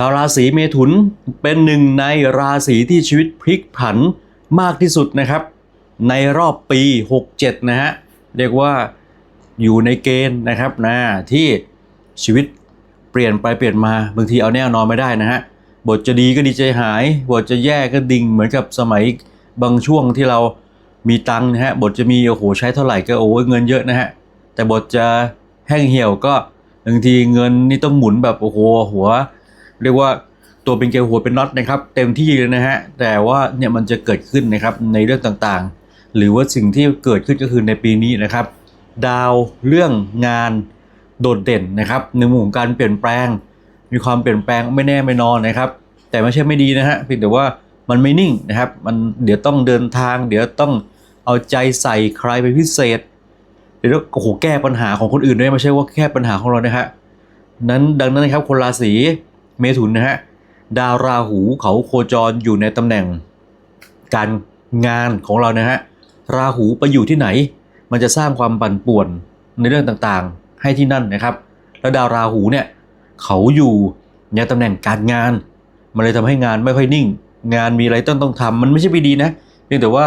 ชาวราศีเมถุนเป็นหนึ่งในราศีที่ชีวิตพลิกผันมากที่สุดนะครับ ในรอบปี 67 นะฮะ เรียกว่าอยู่ในเกณฑ์นะครับนะที่ชีวิตเปลี่ยนไปเปลี่ยนมาบางทีเอาแน่นอนไม่ได้นะฮะบทจะดีก็ดีใจหาย บทจะแย่ก็ดิ่งเหมือนกับสมัยบางช่วงที่เรามีตังค์นะฮะบทจะมีโอ้โหใช้เท่าไหร่ก็โอ้ยเงินเยอะนะฮะแต่บทจะแห้งเหี่ยวก็บางทีเงินนี่ต้องหมุนแบบโอ้โหหัว เรียกว่าตัวเป็นเกลียวหัวเป็นน็อตนะครับเต็มที่เลยนะฮะแต่ว่าเนี่ยมันจะเกิดขึ้นนะครับในเรื่องต่างๆ หรือว่าสิ่งที่เกิดขึ้นก็คือในปีนี้นะครับ ดาวเรื่องงานโดดเด่นนะครับในมุมของการเปลี่ยนแปลง มีความเปลี่ยนแปลงไม่แน่ไม่นอนนะครับ แต่ไม่ใช่ไม่ดีนะฮะเพียงแต่ว่ามันไม่นิ่งนะครับมันเดี๋ยวต้องเดินทาง เดี๋ยวต้องเอาใจใส่ใครเป็นพิเศษ เดี๋ยวโอ้โหแก้ปัญหาของคนอื่นด้วยไม่ใช่ว่าแค่ปัญหาของเรานะฮะนั้นดังนั้นนะครับคนราศี เมถุนนะฮะดาวราหูเขาโคจรอยู่ในตำแหน่ง การงานของเรานะฮะราหูไปอยู่ที่ไหน มันจะสร้างความปั่นป่วนในเรื่องต่างๆ ให้ที่นั่นนะครับ แล้วดาวราหูเนี่ยเขาอยู่ในตำแหน่งการงาน มันเลยทำให้งานไม่ค่อยนิ่ง งานมีอะไรต้องต้องทำมันไม่ใช่ไม่ดีนะเพียงแต่ว่า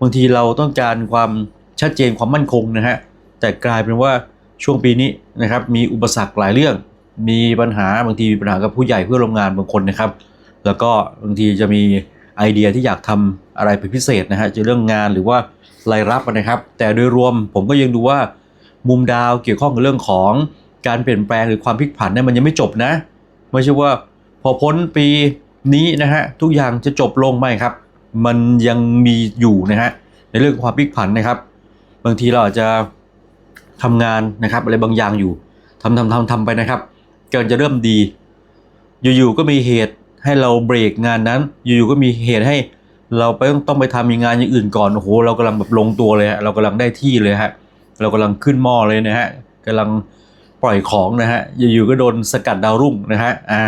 บางทีเราต้องการความชัดเจนความมั่นคงนะฮะแต่กลายเป็นว่าช่วงปีนี้นะครับมีอุปสรรคหลายเรื่อง มีปัญหาบางทีมีปัญหากับผู้ใหญ่เพื่อร่วมงานบางคนนะครับ แล้วก็บางทีจะมีไอเดียที่อยากทำอะไรเป็นพิเศษนะฮะจะเรื่องงานหรือว่ารายรับนะครับ แต่โดยรวมผมก็ยังดูว่ามุมดาวเกี่ยวข้องกับเรื่องของการเปลี่ยนแปลงหรือความพลิกผันเนี่ยมันยังไม่จบนะไม่ใช่ว่าพอพ้นปีนี้นะฮะทุกอย่างจะจบลงไหมครับ มันยังมีอยู่นะฮะในเรื่องความพลิกผันนะครับ บางทีเราอาจจะทำงานนะครับอะไรบางอย่างอยู่ทำทำทำทำไปนะครับ กำลังจะเริ่มดี อยู่ๆก็มีเหตุให้เราเบรกงานนั้น อยู่ๆก็มีเหตุให้เราไปต้องไปทำงานอย่างอื่นก่อนโอ้โหเรากำลังแบบลงตัวเลยฮะเรากำลังได้ที่เลยฮะเรากำลังขึ้นหม้อเลยนะฮะกำลังปล่อยของนะฮะอยู่ๆก็โดนสกัดดาวรุ่งนะฮะอ่า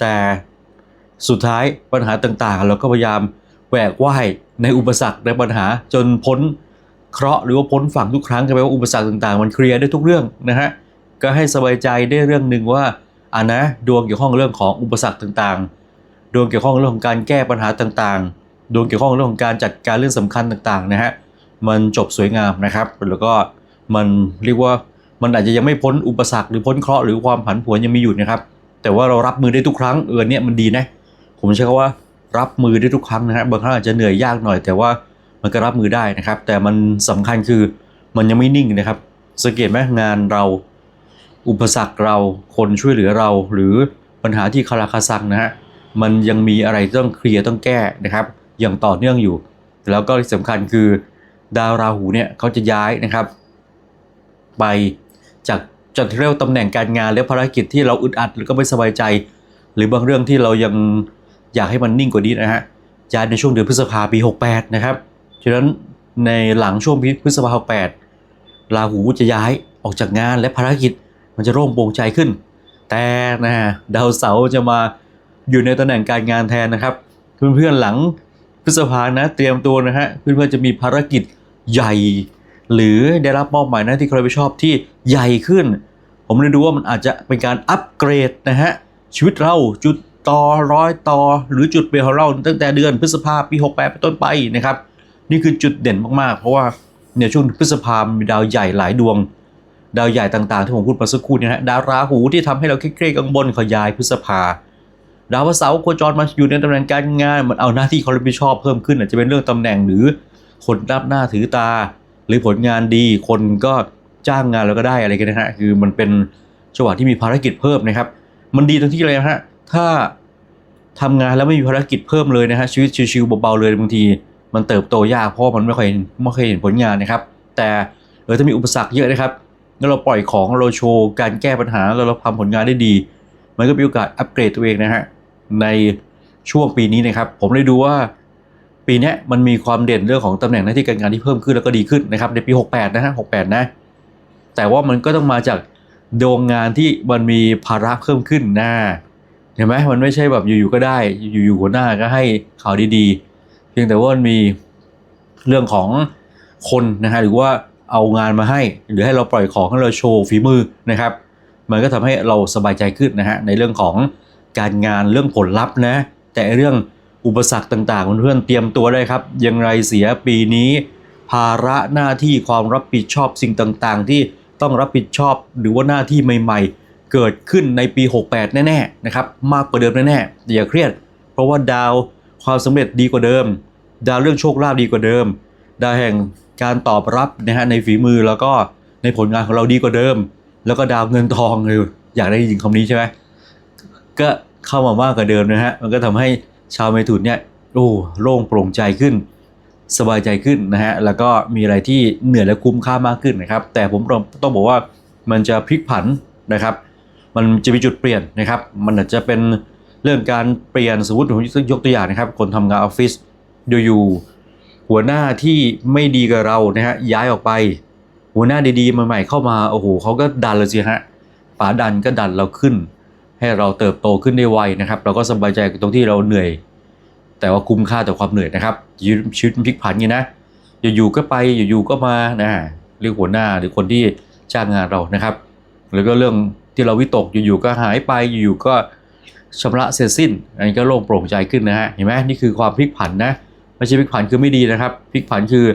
แต่สุดท้ายปัญหาต่างๆ เราก็พยายามแหวกว่ายในอุปสรรคในปัญหาจนพ้นเคราะห์หรือว่าพ้นฝั่งทุกครั้งก็แปว่าอุปสรรคต่างๆ มันเคลียร์ได้ทุกเรื่องนะฮะ ก็ให้สบายใจได้เรื่องหนึ่งว่าอ่านะดวงเกี่ยวข้องเรื่องของอุปสรรคต่างๆ ดวงเกี่ยวข้องเรื่องของการแก้ปัญหาต่างๆ ดวงเกี่ยวข้องเรื่องของการจัดการเรื่องสำคัญต่างๆนะฮะมันจบสวยงามนะครับ แล้วก็มันเรียกว่ามันอาจจะยังไม่พ้นอุปสรรคหรือพ้นเคราะห์หรือความผันผวนยังมีอยู่นะครับ แต่ว่าเรารับมือได้ทุกครั้งเออเนี่ยมันดีนะผมใช้คำว่ารับมือได้ทุกครั้งนะฮะบางครั้งอาจจะเหนื่อยยากหน่อย แต่ว่ามันก็รับมือได้นะครับ แต่มันสำคัญคือมันยังไม่นิ่งนะครับสังเกตไหมงานเรา อุปสรรคเราคนช่วยเหลือเราหรือปัญหาที่คาราคาซังนะฮะมันยังมีอะไรต้องเคลียร์ต้องแก้นะครับ อย่างต่อเนื่องอยู่ แล้วก็ที่สำคัญคือ ดาวราหูเนี่ยเขาจะย้ายนะครับ ไปจากจัดเรียกว่าตำแหน่งการงานและภารกิจที่เราอึดอัดหรือก็ไม่สบายใจ หรือบางเรื่องที่เรายังอยากให้มันนิ่งกว่านี้นะฮะย้ายในช่วงเดือนพฤษภาปี 68 นะครับฉะนั้นในหลังช่วงพฤษภา68ราหูจะย้ายออกจากงานและภารกิจ มันจะโล่งโปร่งใจขึ้น แต่นะฮะดาวเสาร์จะมาอยู่ในตำแหน่งการงานแทนนะครับ เพื่อนๆหลังพฤษภานะเตรียมตัวนะฮะเพื่อนๆจะมีภารกิจใหญ่ หรือได้รับมอบหมายหน้าที่ใครไปชอบที่ใหญ่ขึ้น ผมเลยดูว่ามันอาจจะเป็นการอัปเกรดนะฮะชีวิตเราจุดต่อร้อยต่อหรือจุดเปลี่ยนของเราตั้งแต่เดือนพฤษภาปี 68เป็นต้นไปนะครับ นี่คือจุดเด่นมากๆ เพราะว่าเนี่ยช่วงพฤษภามันมีดาวใหญ่หลายดวง ดาวใหญ่ต่างๆ ที่ผมพูดมาสักครู่เนี่ยนะฮะดาวราหูที่ทำให้เราเครียดกังวลขยายพฤษภา ดาวเสาร์โคจรมาอยู่ในตำแหน่งการงานมันเอาหน้าที่เขารับผิดชอบเพิ่มขึ้นอาจจะเป็นเรื่องตำแหน่งหรือคนรับหน้าถือตา หรือผลงานดีคนก็จ้างงานเราก็ได้อะไรกันนะฮะคือมันเป็นจังหวะที่มีภารกิจเพิ่มนะครับ มันดีตรงที่อะไรนะฮะถ้าทำงานแล้วไม่มีภารกิจเพิ่มเลยนะฮะชีวิตชิวๆเบาๆเลยบางที มันเติบโตยากเพราะมันไม่ค่อยไม่ค่อยเห็นผลงานนะครับ แต่เออถ้ามีอุปสรรคเยอะนะครับ เราปล่อยของเราโชว์การแก้ปัญหาแล้วเราทำผลงานได้ดี มันก็มีโอกาสอัปเกรดตัวเองนะฮะในช่วงปีนี้นะครับ ผมเลยดูว่าปีนี้มันมีความเด่นเรื่องของตำแหน่งหน้าที่การงานที่เพิ่มขึ้นแล้วก็ดีขึ้นนะครับในปี 68 นะฮะ 68 นะ แต่ว่ามันก็ต้องมาจากดวงงานที่มันมีภาระเพิ่มขึ้นนะเห็นไหมมันไม่ใช่แบบอยู่ๆก็ได้ อยู่ๆหัวหน้าก็ให้ข่าวดีๆ เพียงแต่ว่ามันมีเรื่องของคนนะฮะหรือว่า เอางานมาให้ หรือให้เราปล่อยของให้เราโชว์ฝีมือนะครับ มันก็ทำให้เราสบายใจขึ้นนะฮะในเรื่องของการงานเรื่องผลลัพธ์นะ แต่เรื่องอุปสรรคต่างๆเพื่อนๆเตรียมตัวได้ครับยังไรเสียปีนี้ ภาระหน้าที่ความรับผิดชอบสิ่งต่างๆ ที่ต้องรับผิดชอบหรือว่าหน้าที่ใหม่ ๆ เกิดขึ้นในปี 68 แน่ๆนะครับมากกว่าเดิมแน่ๆอย่าเครียด เพราะว่าดาวความสำเร็จดีกว่าเดิม ดาวเรื่องโชคลาภดีกว่าเดิม ดาวแห่งการตอบรับนะฮะในฝีมือแล้วก็ในผลงานของเราดีกว่าเดิม แล้วก็ดาวเงินทองเลยอยากได้ยินคำนี้ใช่ไหมก็เข้ามามากกว่าเดิมนะฮะมันก็ทำให้ชาวเมถุนเนี่ยโอ้โล่งโปร่งใจขึ้น สบายใจขึ้นนะฮะแล้วก็มีอะไรที่เหนื่อยและคุ้มค่ามากขึ้นนะครับแต่ผมต้องบอกว่ามันจะพลิกผันนะครับ มันจะมีจุดเปลี่ยนนะครับ มันอาจจะเป็นเรื่องการเปลี่ยนสมมติผมยกตัวอย่างนะครับ คนทำงานออฟฟิศอยู่ หัวหน้าที่ไม่ดีกับเรานะฮะย้ายออกไป หัวหน้าดีๆใหม่ๆเข้ามาโอ้โหเขาก็ดันเราสิฮะป๋าดันก็ดันเราขึ้น ให้เราเติบโตขึ้นได้ไวนะครับ เราก็สบายใจตรงที่เราเหนื่อย แต่ว่าคุ้มค่าต่อความเหนื่อยนะครับชีวิตพลิกผันอย่างนี้นะอยู่ๆก็ไปอยู่ๆก็มานะเรื่องหัวหน้าหรือคนที่จ้างงานเรานะครับแล้วก็เรื่องที่เราวิตกอยู่ๆก็หายไปอยู่ๆก็ชำระเสร็จสิ้น อันนี้ก็โล่งโปร่งใจขึ้นนะฮะเห็นไหมนี่คือความพลิกผันนะ ไม่ใช่พลิกผันคือไม่ดีนะครับพลิกผันคือ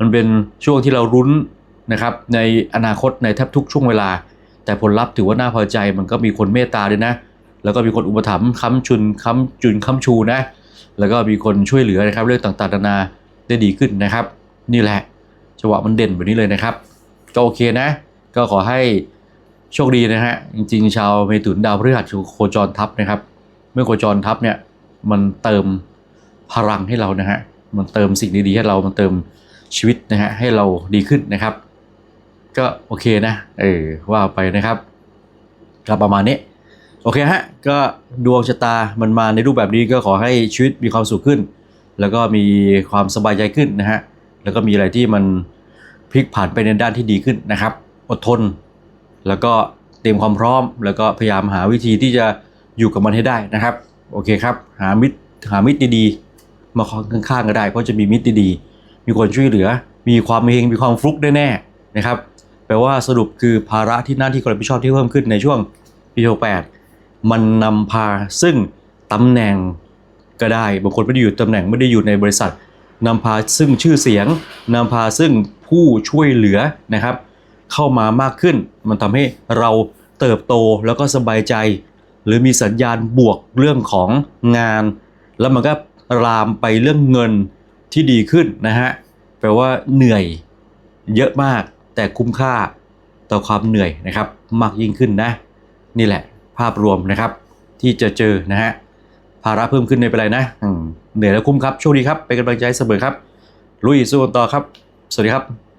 มันเป็นช่วงที่เรารุ้นนะครับในอนาคตในแทบทุกช่วงเวลา แต่ผลลัพธ์ถือว่าน่าพอใจมันก็มีคนเมตตาด้วยนะ แล้วก็มีคนอุปถัมภ์ค้ำชุนค้ำจุนค้ำชูนะ แล้วก็มีคนช่วยเหลือนะครับเรื่องต่างๆนานาได้ดีขึ้นนะครับ นี่แหละจังหวะมันเด่นแบบนี้เลยนะครับ ก็โอเคนะ ก็ขอให้โชคดีนะฮะจริงๆ ชาวเมถุนดาวพฤหัสโคจรทับนะครับ เมื่อโคจรทับเนี่ยมันเติมพลังให้เรานะฮะ มันเติมสิ่งดีๆให้เรา มันเติมชีวิตนะฮะให้เราดีขึ้นนะครับ ก็โอเคนะ เออว่าไปนะครับก็ประมาณนี้โอเคฮะ ก็ดวงชะตามันมาในรูปแบบนี้ก็ขอให้ชีวิตมีความสุขขึ้น แล้วก็มีความสบายใจขึ้นนะฮะ แล้วก็มีอะไรที่มันพลิกผันไปในด้านที่ดีขึ้นนะครับ อดทน แล้วก็เตรียมความพร้อม แล้วก็พยายามหาวิธีที่จะอยู่กับมันให้ได้นะครับ โอเคครับ หามิตรหามิตรดีๆ มาข้างๆก็ได้ เพราะจะมีมิตรดีๆมีคนช่วยเหลือ มีความเฮงมีความฟลุกแน่ๆนะครับแปลว่าสรุปคือภาระที่หน้าที่ความรับผิดชอบที่เพิ่มขึ้นในช่วงปี68มันนำพาซึ่งตำแหน่งก็ได้บางคนไม่ได้อยู่ตำแหน่งไม่ได้อยู่ในบริษัทนำพาซึ่งชื่อเสียงนำพาซึ่งผู้ช่วยเหลือนะครับ เข้ามามากขึ้น มันทำให้เราเติบโตแล้วก็สบายใจ หรือมีสัญญาณบวกเรื่องของงาน แล้วมันก็ รามไปเรื่องเงินที่ดีขึ้นนะฮะแปลว่าเหนื่อยเยอะมากแต่คุ้มค่าต่อความเหนื่อยนะครับ มากยิ่งขึ้นนะ นี่แหละภาพรวมนะครับ ที่จะเจอนะฮะภาระเพิ่มขึ้นไม่เป็นไรนะเหนื่อยแล้วคุ้มครับโชคดีครับเป็นกำลังใจเสมอครับลุยสู้กันต่อครับ สวัสดีครับ